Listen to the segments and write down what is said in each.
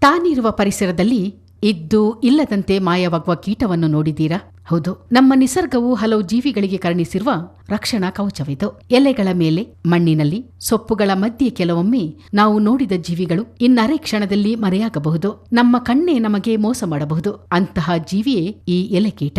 ತಾನಿರುವ ಪರಿಸರದಲ್ಲಿ ಇದ್ದು ಇಲ್ಲದಂತೆ ಮಾಯವಾಗುವ ಕೀಟವನ್ನು ನೋಡಿದ್ದೀರಾ? ಹೌದು. ನಮ್ಮ ನಿಸರ್ಗವು ಹಲವು ಜೀವಿಗಳಿಗೆ ಕರುಣಿಸಿರುವ ರಕ್ಷಣಾ ಕವಚವಿದು. ಎಲೆಗಳ ಮೇಲೆ, ಮಣ್ಣಿನಲ್ಲಿ, ಸೊಪ್ಪುಗಳ ಮಧ್ಯೆ ಕೆಲವೊಮ್ಮೆ ನಾವು ನೋಡಿದ ಜೀವಿಗಳು ಇನ್ನರೆ ಕ್ಷಣದಲ್ಲಿ ಮರೆಯಾಗಬಹುದು. ನಮ್ಮ ಕಣ್ಣೇ ನಮಗೆ ಮೋಸ ಮಾಡಬಹುದು. ಅಂತಹ ಜೀವಿಯೇ ಈ ಎಲೆಕೀಟ.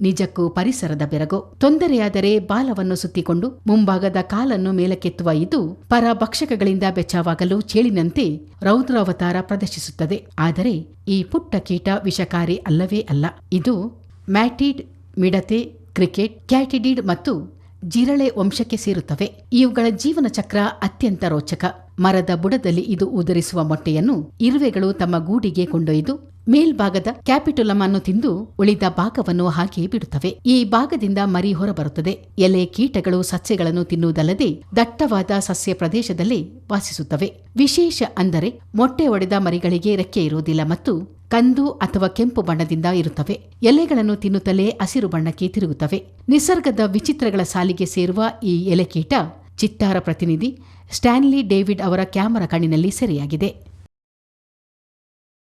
ನಿಜಕ್ಕೂ ಪರಿಸರದ ಬೆರಗು. ತೊಂದರೆಯಾದರೆ ಬಾಲವನ್ನು ಸುತ್ತಿಕೊಂಡು ಮುಂಭಾಗದ ಕಾಲನ್ನು ಮೇಲಕ್ಕೆತ್ತುವ ಇದು ಪರಭಕ್ಷಕಗಳಿಂದ ಬೆಚ್ಚಾವಾಗಲು ಚೇಳಿನಂತೆ ರೌದ್ರಾವತಾರ ಪ್ರದರ್ಶಿಸುತ್ತದೆ. ಆದರೆ ಈ ಪುಟ್ಟ ಕೀಟ ವಿಷಕಾರಿ ಅಲ್ಲವೇ ಅಲ್ಲ. ಇದು ಮ್ಯಾಟಿಡ್ ಮಿಡತೆ ಕ್ರಿಕೆಟ್, ಕ್ಯಾಟಿಡಿಡ್ ಮತ್ತು ಜಿರಳೆ ವಂಶಕ್ಕೆ ಸೇರುತ್ತವೆ. ಇವುಗಳ ಜೀವನ ಚಕ್ರ ಅತ್ಯಂತ ರೋಚಕ. ಮರದ ಬುಡದಲ್ಲಿ ಇದು ಉದರಿಸುವ ಮೊಟ್ಟೆಯನ್ನು ಇರುವೆಗಳು ತಮ್ಮ ಗೂಡಿಗೆ ಕೊಂಡೊಯ್ದು ಮೇಲ್ಭಾಗದ ಕ್ಯಾಪಿಟುಲಮ್ ಅನ್ನು ತಿಂದು ಉಳಿದ ಭಾಗವನ್ನು ಹಾಕಿ ಬಿಡುತ್ತವೆ. ಈ ಭಾಗದಿಂದ ಮರಿ ಹೊರಬರುತ್ತದೆ. ಎಲೆ ಕೀಟಗಳು ಸಸ್ಯಗಳನ್ನು ತಿನ್ನುವುದಲ್ಲದೆ ದಟ್ಟವಾದ ಸಸ್ಯ ಪ್ರದೇಶದಲ್ಲಿ ವಾಸಿಸುತ್ತವೆ. ವಿಶೇಷ ಅಂದರೆ ಮೊಟ್ಟೆ ಒಡೆದ ಮರಿಗಳಿಗೆ ರೆಕ್ಕೆ ಇರುವುದಿಲ್ಲ ಮತ್ತು ಕಂದು ಅಥವಾ ಕೆಂಪು ಬಣ್ಣದಿಂದ ಇರುತ್ತವೆ. ಎಲೆಗಳನ್ನು ತಿನ್ನುತ್ತಲೇ ಹಸಿರು ಬಣ್ಣಕ್ಕೆ ತಿರುಗುತ್ತವೆ. ನಿಸರ್ಗದ ವಿಚಿತ್ರಗಳ ಸಾಲಿಗೆ ಸೇರುವ ಈ ಎಲೆಕೀಟ ಚಿತ್ತಾರ ಪ್ರತಿನಿಧಿ ಸ್ಟ್ಯಾನ್ಲಿ ಡೇವಿಡ್ ಅವರ ಕ್ಯಾಮರಾ ಕಣ್ಣಿನಲ್ಲಿ ಸೆರೆಯಾಗಿದೆ.